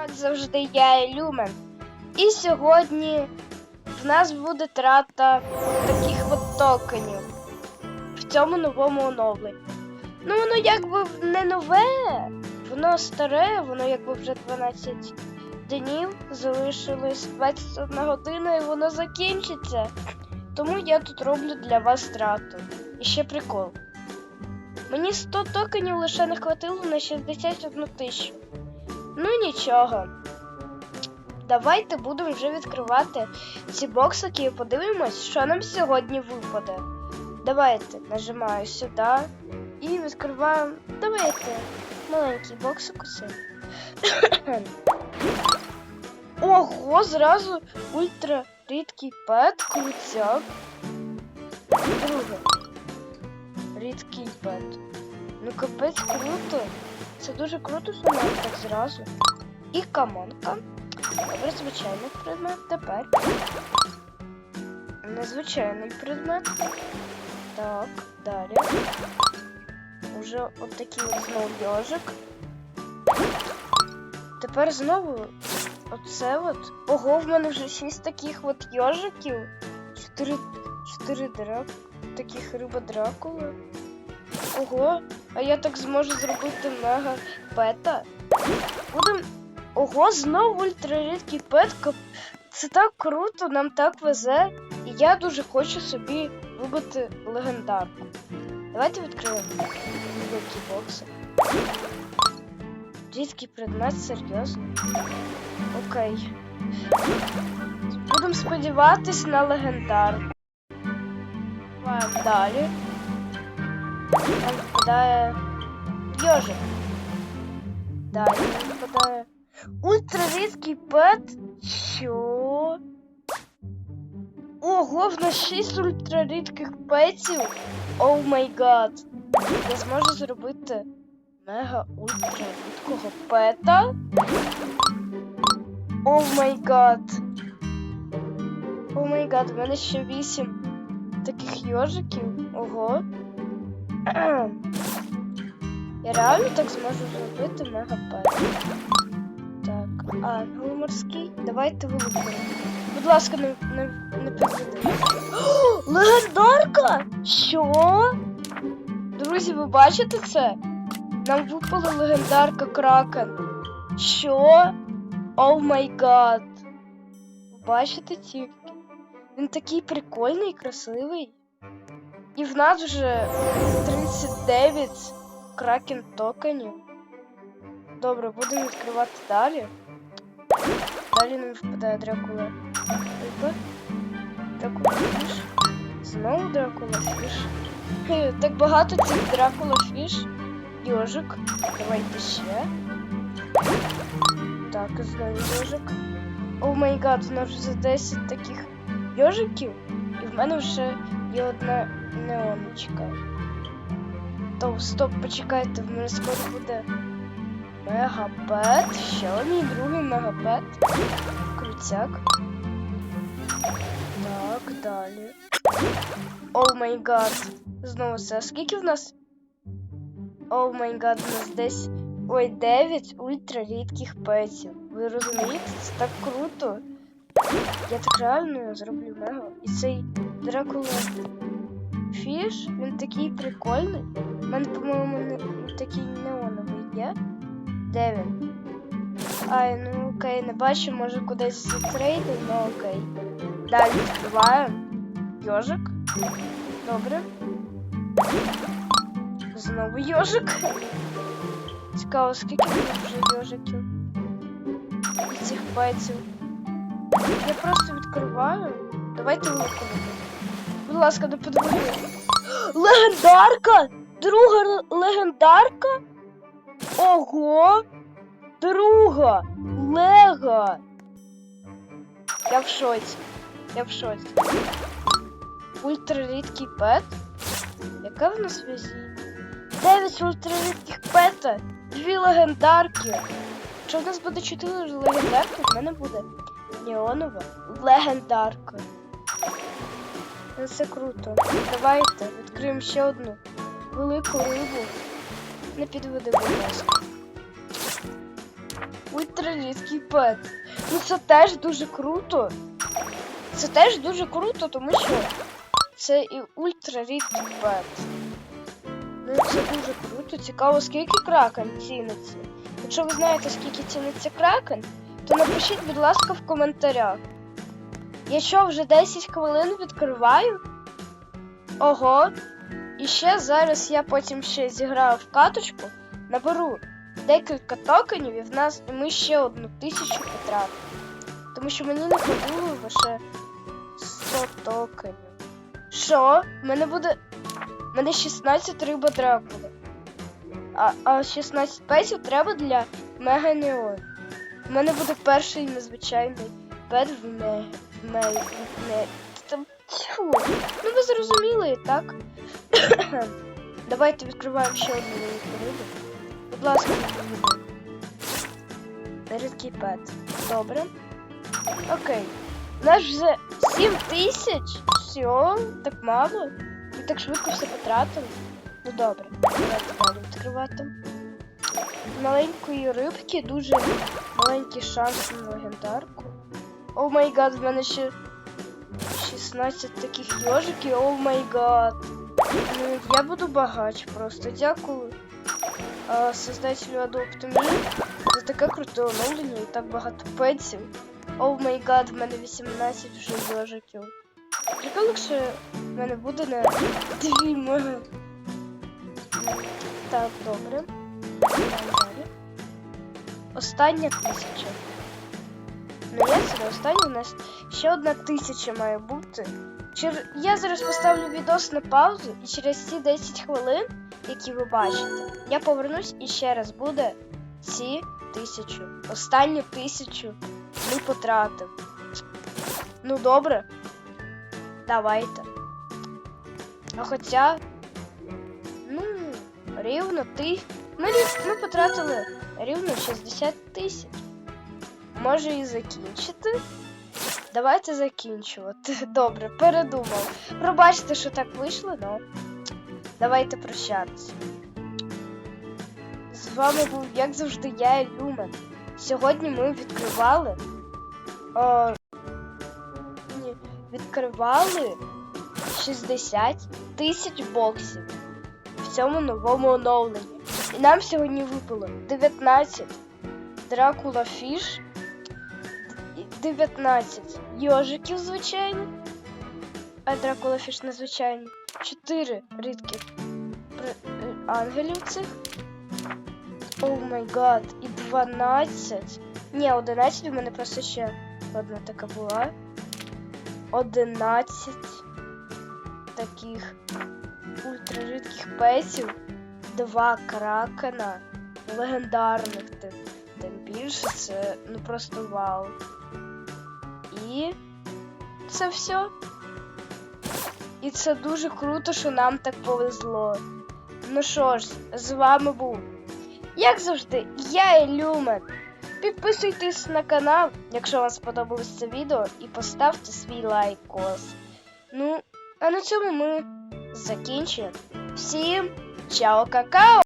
Як завжди, я Люмен. І сьогодні в нас буде трата таких от токенів в цьому новому оновленні. Ну, воно якби не нове, воно старе, воно якби вже 12 днів, залишилось 21 година і воно закінчиться. Тому я тут роблю для вас трату. І ще прикол. Мені 100 токенів лише не хватило на 61 тисячу. Ну нічого. Давайте будемо вже відкривати ці боксики і подивимось, що нам сьогодні випаде. Давайте нажимаю сюди і відкриваємо. Давайте маленький боксик усе. Ого, зразу ультра рідкий пет, крутяк. Друге. Рідкий пет. Ну капець круто. Це дуже круто, нам так зразу. І камонка. Добре, звичайний предмет. Тепер. Незвичайний предмет. Так, далі. Уже от такий от знову йожик. Тепер знову оце от. Ого, в мене вже шість таких от йожиків. Чотири. Чотири драк. Таких риба дракула. Ого, а я так зможу зробити мега пета. Будем. Ого, знову ультрарідкий пет. Це так круто, нам так везе. І я дуже хочу собі вибити легендарку. Давайте відкриємо великі бокси. Рідкий предмет, серйозно. Окей. Будемо сподіватись на легендарку. Далі. Там випадає йожик. Далі нам випадає ультрарідкий пет. Що? Ого, в нас 6 ультрарідких петів. Оу май гад. Я зможу зробити мега ультрарідкого пета. Оу май гад. Оу май гад, в мене ще 8 таких йожиків. Ого. Я реально так зможу зробити мега пет. Так, ангел морський. Давайте вилупимо. Будь ласка, не, не, не підведи. Легендарка! Що? Друзі, ви бачите це? Нам випала легендарка Кракен. Що? О май гад. Бачите тільки? Він такий прикольний, красивий. І в нас вже 39 кракен токенів. Добре, будемо відкривати далі. Далі нам впадає Дракула. Дракула фіш. Знову Дракула фіш. Так багато цих Дракула фіш. Йожик. Давайте ще. Так, і знову йожик. О май гад, у нас вже 10 таких йожиків. І в мене вже є одна неоночка. То стоп, почекайте, в мене скоро буде мегапет. Ще мій другий мегапет. Крутяк. Так, далі. О май гад. Знову це. Скільки в нас? О май гад, у нас десь. Ой, 9 ультра рідких петів. Ви розумієте? Це так круто. Я так реально зроблю мега. І цей Дракула Фіш, він такий прикольний. У мене, по-моєму, такий неоновий є. Де він? Ай, ну окей, не бачу, може кудись затрейдив, ну окей. Далі відкриваємо. Йожик. Добре. Знову йожик. Цікаво, скільки нас вже йожиків? І цих пальців. Я просто відкриваю. Давайте виконати. Будь ласка, не подивися. Легендарка! Друга легендарка? Ого! Друга! Лего! Я в шоці. Я в шоці. Ультрарідкий пет? Яке в нас везіння? Дев'ять ультрарідких пета! Дві легендарки! Якщо в нас буде чотири легендарки, в мене буде неонова легендарка. Ну, Це круто. Давайте відкриємо ще одну велику рибу. Не підведи, будь ласка. Ульта ультрарідкий пет. Ну це теж дуже круто. Це теж дуже круто, тому що це і ультрарідкий пет. Ну це дуже круто. Цікаво, скільки кракен ціниться. Якщо ви знаєте, скільки ціниться кракен, то напишіть, будь ласка, в коментарях. Я що, вже 10 хвилин відкриваю? Ого. І ще зараз я потім ще зіграю в каточку, наберу декілька токенів і в нас і ми ще одну тисячу потратимо. Тому що мені не хватило лише 100 токенів. Що? В мене буде. В мене 16 риба дракула. А, а 16 песів треба для Мега Неон. У мене буде перший незвичайний пет в ме... в ме... Там... Ну ви зрозуміли, так? Давайте відкриваємо ще одну рибу. Будь ласка. Рідкий пет. Добре. Окей. У нас вже 7 тисяч. Все, так мало. Ми так швидко все потратили. Ну добре, давайте далі відкривати. Маленької рибки дуже маленький шанс на легендарку. О май гад, в мене ще 16 таких йожиків, о май гад. Ну, я буду багач просто. Дякую а, создателю Adopt Me за таке круте оновлення і так багато петсів. О май гад, в мене 18 вже йожиків. Прикол, якщо в мене буде на дві мега. Так, добре. Остання тисяча. Ну я це не у нас ще одна тисяча має бути. Чер... Я зараз поставлю відос на паузу, і через ці 10 хвилин, які ви бачите, я повернусь і ще раз буде ці тисячу. Останню тисячу ми потратимо. Ну добре. Давайте. А хоча. Ну, рівно ти. Ми, ми потратили рівно 60 тисяч. Може і закінчити? Давайте закінчувати. Добре, передумав. Пробачте, що так вийшло, но давайте прощатися. З вами був, як завжди, я Люмен. Сьогодні ми відкривали. О, ні, відкривали 60 тисяч боксів в цьому новому оновленні. І нам сьогодні випало 19 Дракула Фіш, 19 йожиків звичайно, а Дракула Фіш незвичайний, 4 рідких е, ангелів цих. О май гад, і 12. Ні, 11 у мене просто ще одна така була. 11 таких ультраридких песів, два кракена, легендарних тим більше це ну просто вау. І це все. І це дуже круто, що нам так повезло. Ну що ж, з вами був, як завжди, я Ілюмен. Підписуйтесь на канал, якщо вам сподобалось це відео, і поставте свій лайкос. Ну, а на цьому ми закінчуємо. Всім чао какао!